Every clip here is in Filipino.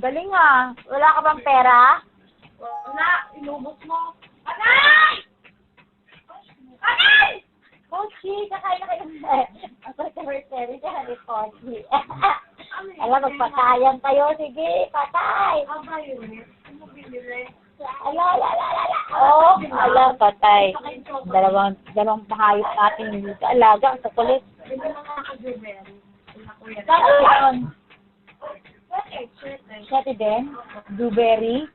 Galing ah. Wala ka bang pera? Wala, inubos mo. Anay! Anay! Kochi, kakain na kayo. Ako sa Mercedes, siya ni Kochi. Alam, magpatayan kayo. Sige, patay. Aba yun. Ano? Ala, ala, ala, ala. Oo, ala, patay. Dalawang, dalawang pahayop natin alaga. Sa kulit. Kano yun? Siyete din? Blueberry?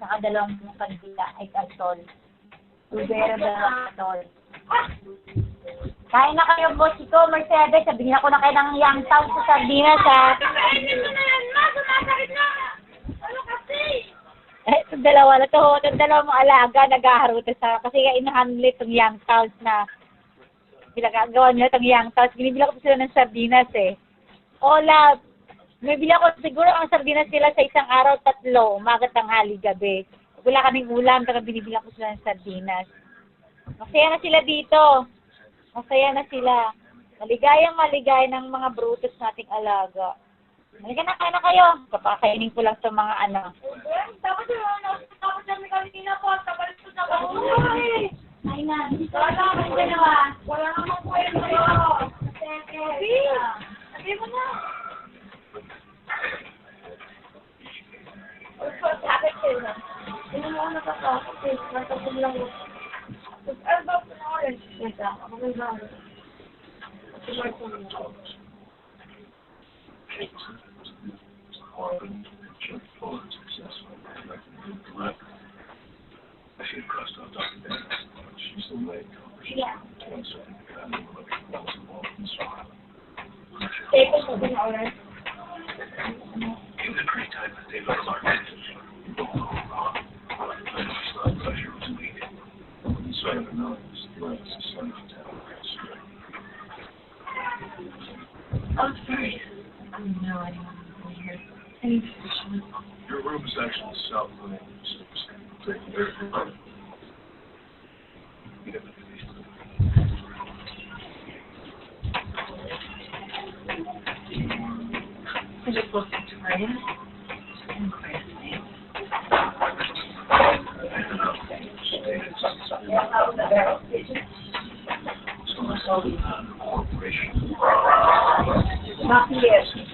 Saka dalawang kandila ay kastol. Blueberry, dalawang kastol. Kain na kayo, boss ko, Mercedes. Sabihin ako na kayo ng young town sa Sardinas, ha? Kainin na yan, ma! Eh, itong dalawa na to, itong dalawa mong alaga, nag-aharuta sa, kasi nga inahandle itong young towns na, pinagagawa nila itong young towns, binibila ko sila ng sardinas eh. Ola, may bila ko, siguro ang sardinas nila sa isang araw, tatlo, umaga, tanghali, gabi. Wala kaming ulam, kaya binibila ko sila ng sardinas. Masaya na sila dito. Masaya na sila. Maligayang maligay ng mga brutus nating alaga. Halika na, kain na kayo. Kapakainin ko lang sa mga ano. Tapos yun, tapos kami kanina po, tapos sa bahay. Ay na. Wala naman ginawa. Wala naman kwento. Sabi. Sabi mo na. Hindi mo ako nakakakot eh. Natapon lang ako. Tapos, ano ba po na orange? Teka, ako may bago. Kasi Marco mo. Teka, know anyone. Any position. Your room is actually south wing, so. I just looked into writing. Not yet.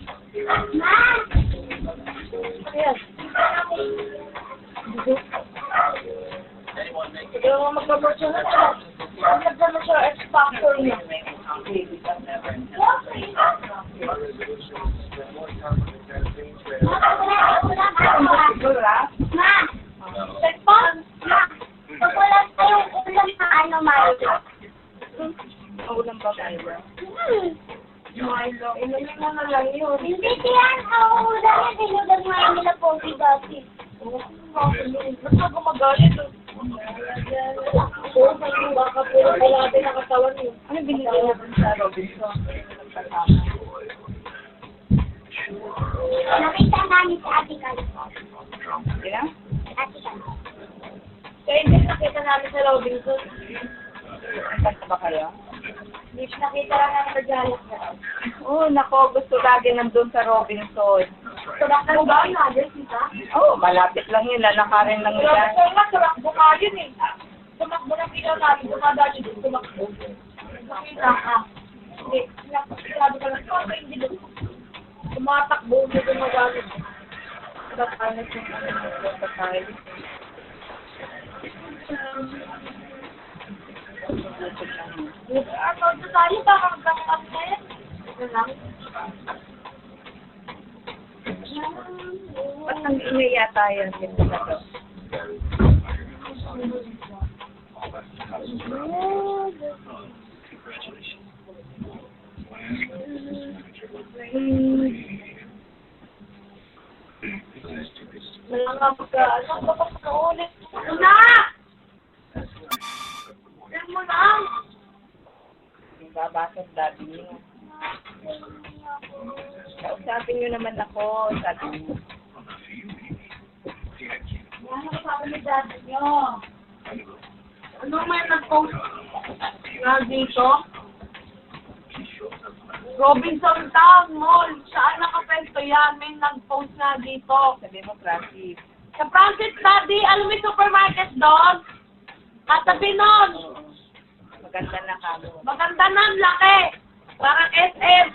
Yes. Hindi mo magbabarsyo na siya. Ang nagdala siya X-Factor niya. May iwa ka pero wala din nakatawan yun. Ano binili mo sa Robinson? Nakita namin sa. Yeah? Ate Califon. Kaya hindi nakita namin sa Robinson. Basta ba kayo? Hindi nakita lang namin sa Jolly Oo, nako, gusto lagi nandun sa Robinson. Turakbo ba? Nagers kita? Oo, oh, malapit lang yun, lalakarin lang Robinson yan. nga, turakbo ka yun eh. Tumakbo ng ilaw namin, dumadaan yung tumakbo. Nakita ka. Hindi, sinabi ko lang, "Oh, hindi doon." Tumatakbo, hindi dumadaan. Tatalas yung ano, tatalas. Ano, tayo ba hanggang kami? Ito lang. Ba't nang nga magka, ano Babasag dati niyo. Kausapin niyo naman ako. Sabi niyo. Ano sabi ni dati nyo? Ano may nag-post nga dito? Robinson Town Mall. Saan nakapento yan? May nag-post nga dito. Sabi mo, Francis. Sa Francis Daddy, alam mo supermarket doon? Katabi nun. Maganda na kamo. Maganda na, ang laki. Parang SM.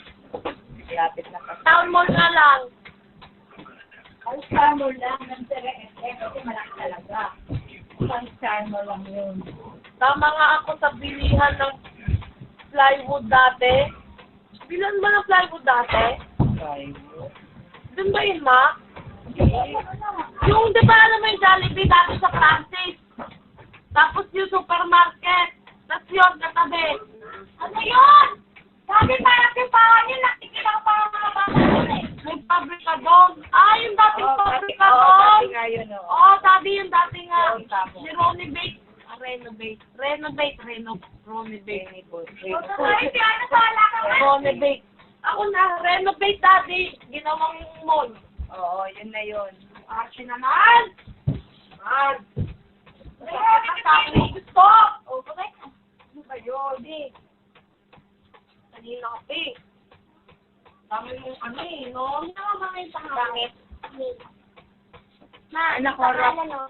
Lapit na kasi. Town Mall nga lang. Ang star mo lang. Nansara SM kasi malaki talaga. Star mo lang yun. Tama nga ako sa bilihan ng plywood dati. Bilan ba ng plywood dati? Sabi Doon ba yun, ma? Yung, di ba alam mo yung Jollibee dati sa Francis? Tapos yung supermarket. Tapos yun, katabi. Ano yun? Sabi parang timpahan yun, pabrika doon. Ah, yung dating pabrika Oo, doon. dati nga yun, oh. Oo, sabi yung dati nga. Oo, tama. Si Ronnie Bates. Ah, renovate. Renovate, reno. Ronnie Bates. Benny Boy. Ronnie Bates. Ako na, renovate dati. Ginawang mall. Oo, yun na yun. Action naman! Mo gusto! O, bakit? Ano ba yun? Kanina ka eh. Dami mong ano eh, no? Ano naman ba ngayon pangalan? Bakit? Ma, Anak ko, Rob. ano?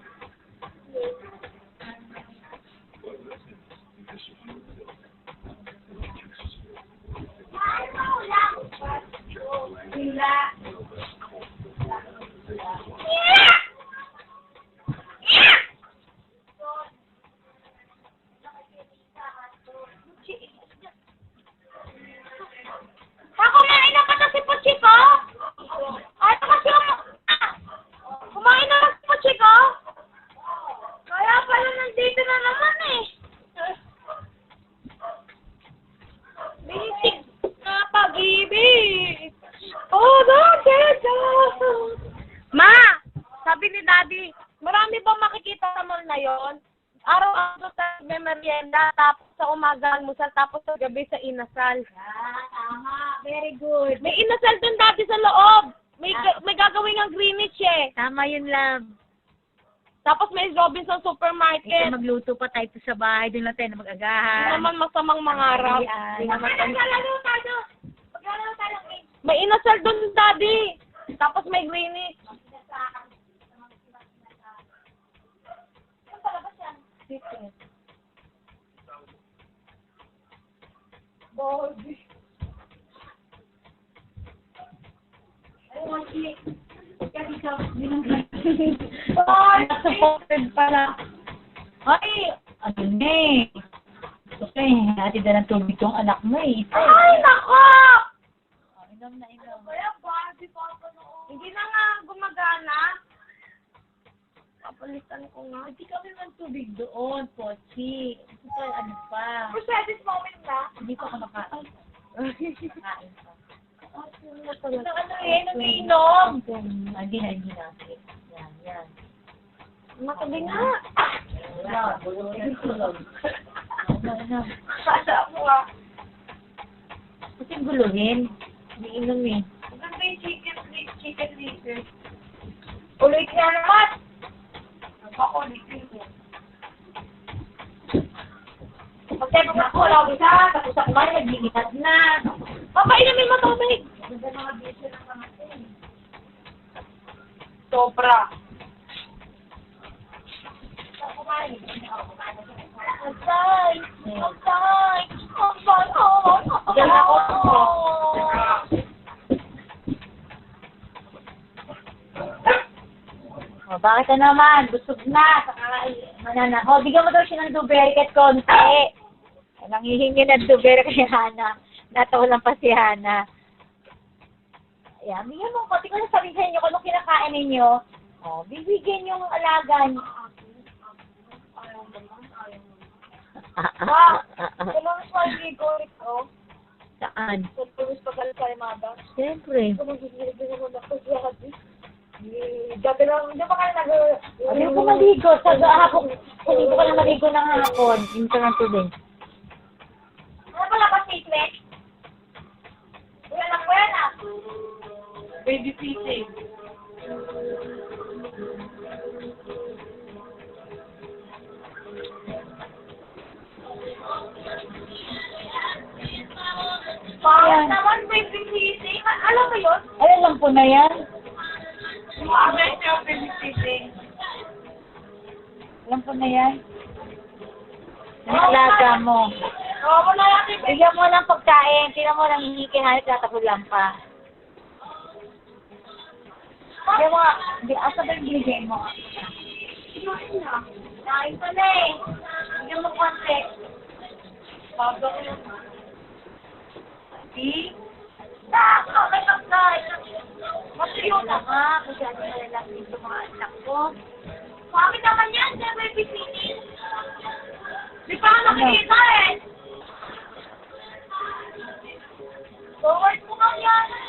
Merienda, tapos sa umaga almusal, tapos sa gabi sa inasal. Ah, tama. Very good. May inasal dun dati sa loob. May, ga- may gagawin ng Greenwich eh. Tama yun lang. Tapos may Robinson Supermarket. magluto pa tayo sa bahay. Doon lang tayo na Hindi mag-agahan. naman masamang mangarap. Hindi naman Maglalaro tayo! Maglalaro tayo. May inasal dun daddy. Ano eh. Gusto eh, hatid na ng tubig tong anak mo eh. Ay, nako! Oh, inom na inom. Kaya Barbie pa ako noon. Hindi na nga gumagana. Papalitan ko nga. Hindi kami ng tubig doon, Pochi. Ito pa, ano pa. Mercedes moment na. Hindi pa ako nakain. Nakain pa. Ito ano eh, nagiinom. Ah, Hindi na, hindi na. Yan, yan. Matabi nga. Yan, bulungin tulog. Ano, ano. Kasa mo ah. Kasi guluhin. Hindi inom eh. Maganda chicken, chicken liver. Ulit nga naman. Ako, liver ko. Pagtepos ako, wala isa. Tapos ako ba, naglimitad na. Papainumin mo tubig. Eh. Sobra. O, bakit na naman? Busog na. Saka, manana. O, bigyan mo daw siya ng duberi kahit konti. Nanghihingi ng duberi kay Hana. Natawalan pa si Hana. Ayan, bigyan mo. Pati ko na sabihin sa inyo kung anong kinakain ninyo. O, bibigyan yung alaga niyo. Ma, kailangan ko ang ligorit ko. Saan? Sa tuwis pagkalit sa imada. Siyempre. Kung magigilid din ako na ko siya kasi. Dati lang, hindi pa kayo nag... Ayaw ko maligo. Sa hapon, hindi ko na maligo ng hapon. Yung ng tubig. Ano pala ba statement? Wala na wala. Babysitting. Parang Ayan. naman babysitting. A- Alam mo yun? Ay, alam ko na yan. Yung average of babysitting. Alam ko na yan. Ang alaga mo. Oo, wala natin Bigyan mo ng pagkain. Tingnan mo lang hinikinanit tatapulan pa. Bigyan mo, hindi, asa ba yung binigay mo? Kinain na. Kain pa na eh. Bigyan mo konti. Bago ko yun. See? Nako, may pagkain. Masiyo na nga. Kasi ano na lang dito mga anak ko. Bakit naman yan? Siya may bisinin. Di eh. Forward mo nga yan.